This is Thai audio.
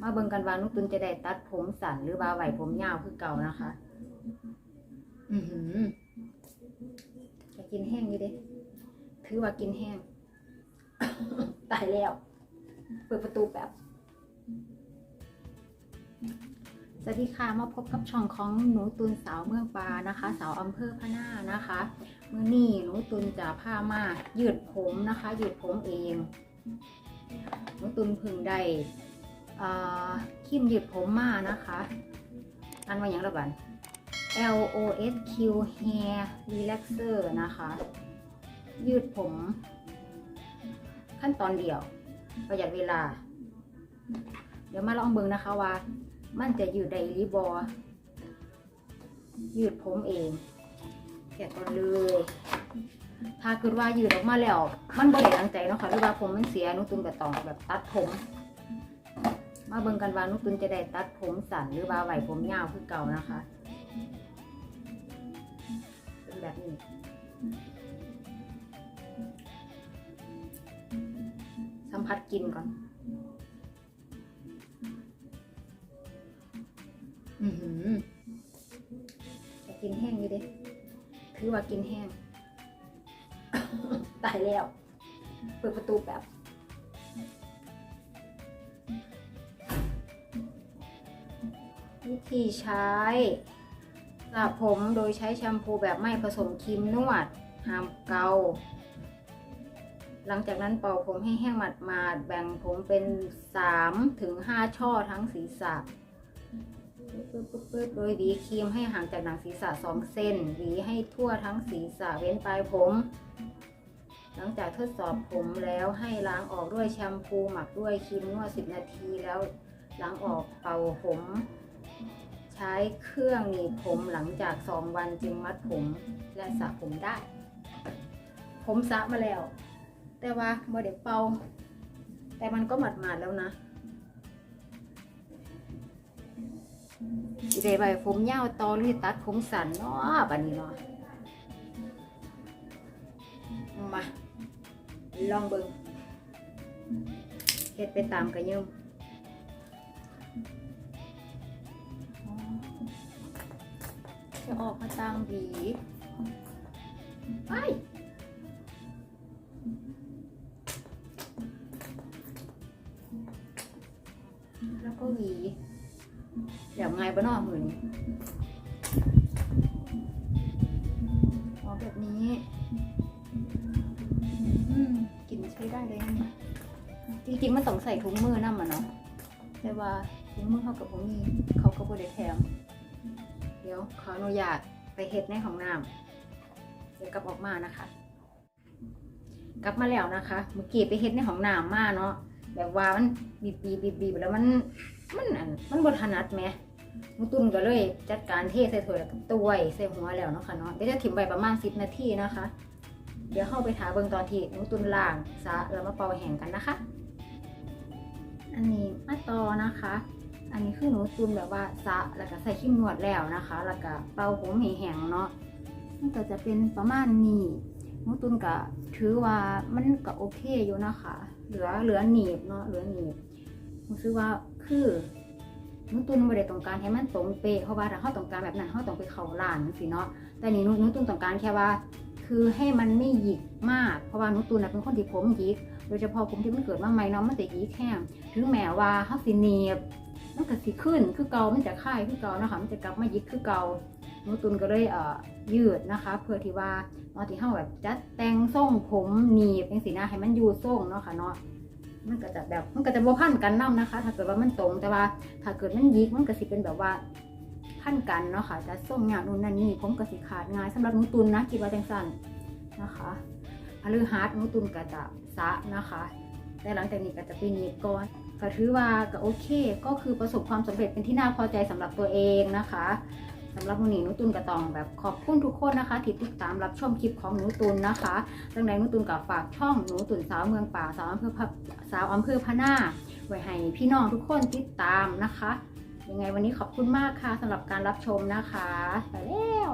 มาเบิ่งกันว่านุตุนจะได้ตัดผมสั้นหรือว่าไหวผมยาวคือเก่านะคะ อือหือจะกินแห้งอยู่เด้ถือว่ากินแห้ง ตายแล้ว เปิดประตูแบบสวัสดีค่ะมาพบกับช่องของหนูตุนสาวเมืองปลานะคะ สาวอำเภอพะนานะคะเมื่อนี้หนูตุนจะพามายืดผมนะคะยืดผมเองหนูตุนเพึ่งได้อ่า ครีมยืดผมมานะคะ อันว่าอย่างระบัน L O S Q Hair Relaxer นะคะ ยืดผม ขั้นตอนเดียว ประหยัดเวลา เดี๋ยวมาลองเบิ่งนะคะว่า มันจะยืดได้หรือบอยืดผมเองแกะก่อนเลย ถ้าเกิดว่ายืดออกมาแล้ว มันบ่ได้ตั้งใจเนาะค่ะหรือว่าผมมันเสียนุตุนก็ต้องแบบตัดผม มาเบิ่งกันว่านุตุนจะได้ตัดผมสั้นหรือว่าไหวผมยาวคือเก่านะคะเป็นแบบนี้สัมผัสกินก่อนอือหือจะกินแห้งอยู่เด้คือว่ากินแห้ง ตายแล้ว เปิดประตูแบบ วิธีใช้สระผมโดยใช้แชมพูแบบไม่ผสมครีมนวดห้ามเกา หลังจากนั้นเป่าผมให้แห้งหมาดๆแบ่งผมเป็น 3 ถึง 5 ช่อทั้งศีรษะโดยหวีครีมให้ห่างจากหนังศีรษะ 2 เซนหวีให้ทั่วทั้งศีรษะเว้นปลายผม หลังจากทดสอบผมแล้วให้ล้างออกด้วยแชมพูหมักด้วยครีมนวด 10 นาทีแล้วล้างออกเป่าผม ใช้เครื่องหนีบผมหลังจาก 2 วันจึงมัดผมและสระผมได้ ผมสระมาแล้ว แต่ว่าบ่ได้เป่า แต่มันก็หมาดๆแล้วนะสิได้ใบผมยาวต่อหรือตัดผมสั้นเนาะบัดนี้เนาะมา ลองเบิ่งเฮ็ดไปตามกระยิม จะออกมาตามหวีไปแล้วก็หวีเดี๋ยวไงบ้านอกมือนี้อ๋อแบบนี้กลินใช้ได้เลยนะจริงๆมันต้องใส่ถุงมือนั่นมันเนาะแต่ว่าถุงมือเขากับผมมีเขาก็บ่ได้แถม ดี๋ยวขออนุญาตไปเฮ็ดในห้องน้ำเดี๋ยวกลับออกมานะคะ กลับมาแล้วนะคะ เมื่อกี้ไปเฮ็ดในห้องน้ำมาเนาะแบบว่ามันบีบบีบบีบีแล้วมันมันอันมันบถนัดแหมมุตุนก็เลยจัดการเทใส่ถ้วยแล้วตวยใส่หัวแล้วเนาะค่ะเนาะเดี๋ยวจะถิ่มไว้ประมาณ10นาทีนะคะ เดี๋ยวเข้าไปถาเบิ่งตอนที่มุตุนล้างซะแล้วมาเป่าแห้งกันนะคะ อันนี้มาต่อนะคะ อันนี้คือหนูตุนแบบว่าซะแล้วก็ใส่ขี้มนวดแล้วนะคะ แล้วก็เป่าผมให้แห้งเนาะมันก็จะเป็นประมาณนี้หนูตุนก็ถือว่ามันก็โอเคอยู่นะคะ เหลือเหลือหนีบเนาะเหลือหนีบรู้สึกว่าคือหนูตุนไม่ได้ต้องการให้มันตรงเป๊ะเพราะว่าถ้าเขาต้องการแบบนั้นเขาต้องไปเขาร้านสิเนาะแต่นี่หนูหนูตุนต้องการแค่ว่า คือให้มันไม่หยิกมาก เพราะว่าหนูตุนเป็นคนที่ผมหยิก โดยเฉพาะผมที่มันเกิดมาใหม่เนาะมันจะหยิกแห้งถึงแม้ว่าเขาสิเนียบ มันก็สิขึ้นคือเก่ามันจะค่ายคือเกานะคะมันจะกลับมายิกคือเก่าหนูตุนก็เลยเอ่อยืดนะคะ เพื่อที่ว่าตอนที่เขาแบบจัดแต่งทรงผมหนีบเป็นสีหน้าให้มันอยู่ทรงเนาะค่ะเนาะมันก็จะแบบมันก็จะบ่พันกันนํนะคะ ถ้าเกิดว่ามันตรงแต่ว่า ถ้าเกิดมันยิกมันก็สิเป็นแบบว่าพันกันเนาะค่ะจะส่งอย่างนู่นนั่นนี่ผมก็สิขาดง่ายสำหรับหนูตุนนะคิดว่าจังสั่นนะคะพฤหัสหนูตุนก็จะสะนะคะ แต่หลังจากนี้ก็จะปีนี้ก่อน ก็ถือว่าก็โอเค ก็คือประสบความสำเร็จเป็นที่น่าพอใจสำหรับตัวเองนะคะสำหรับวันนี้หนูตุนก็ต้องแบบขอบคุณทุกคนนะคะ ที่ติดตามรับชมคลิปของหนูตุนนะคะดังนั้นหนูตุนกับฝากช่องหนูตุนสาวเมืองป่าสาวอำเภอสาวอำเภอพะนาไว้ให้พี่น้องทุกคนติดตามนะคะ ยังไงวันนี้ขอบคุณมากค่ะสำหรับการรับชมนะคะ ไปแล้ว